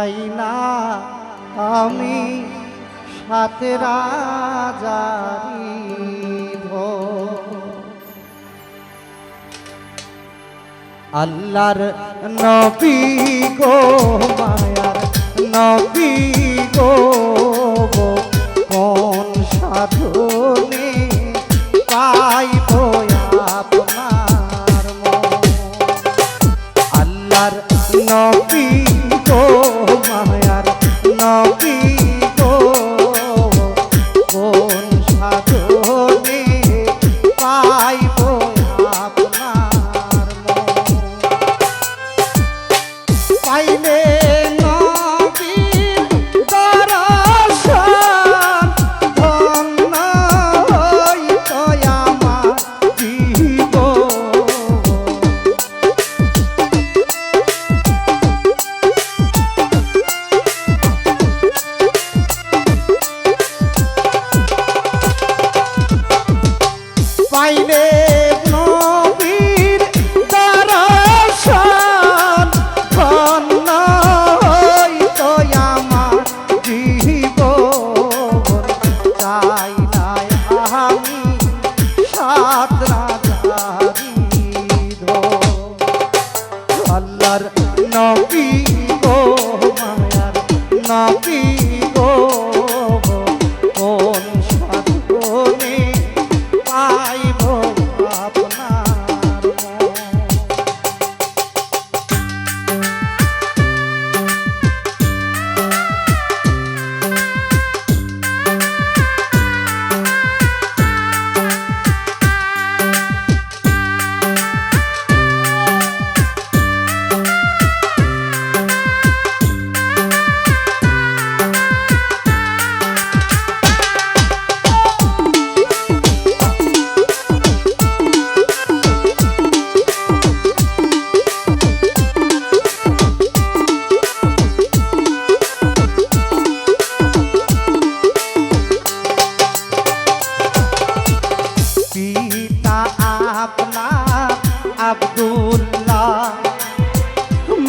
চাই না আমি সাথে রাজারি আল্লাহর নবী গো মায়ার নবী গো কোন সাধনে পাই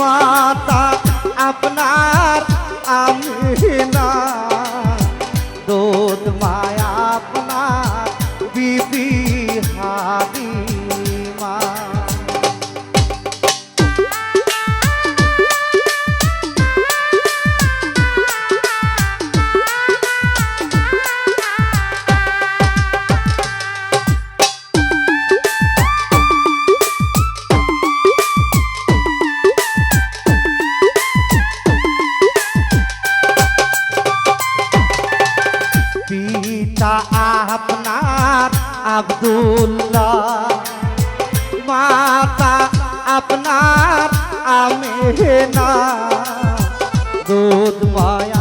মাতা আপনার আমি না। আব্দুল্লাহ। মাতা আপনার আমি না দুধ মায়া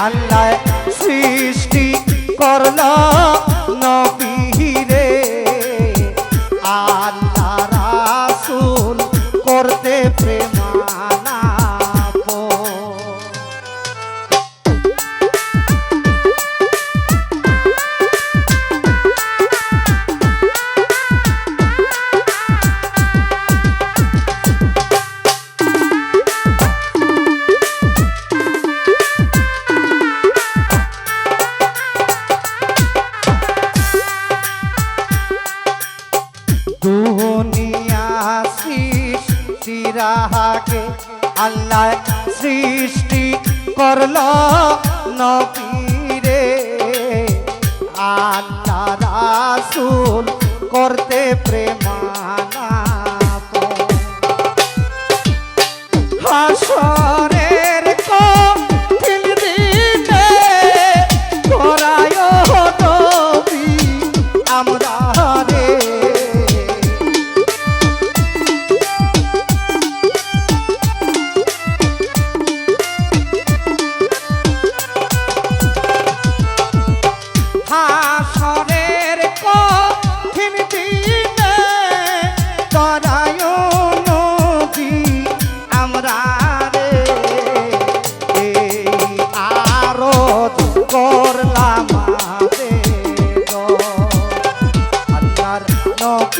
আল্লাহ সৃষ্টি করলা রাহাকে আল্লাহ সৃষ্টি করল নপীরে আল্লাহ রাসুল করতে প্রেমান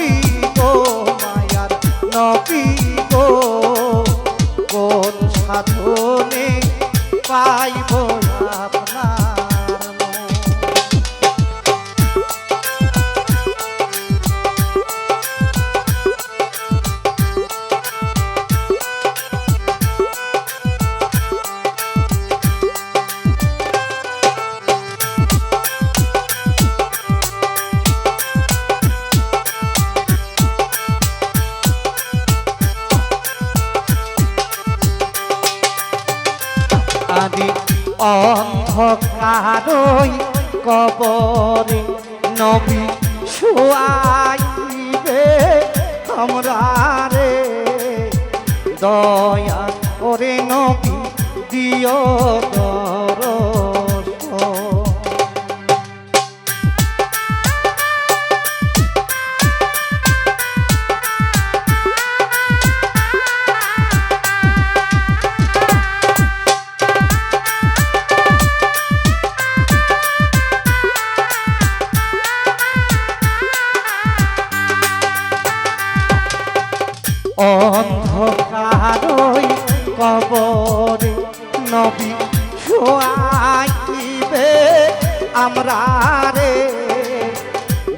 নবী মায়ার নবী কোন সাধনে পাই কারই কবরে নবী শুয়াইবে আমরা রে। দয়া করে নবী দিও দয়া। অন্ধকারই কবরে নবী শোয়াইবে আমরা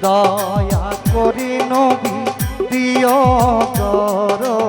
দয়া করি নবী প্রিয় করো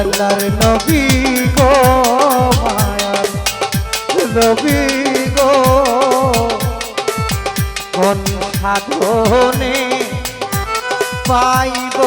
আল্লাহর নবী গো মায়ার নবী গো। কোন সাধনে পাইব।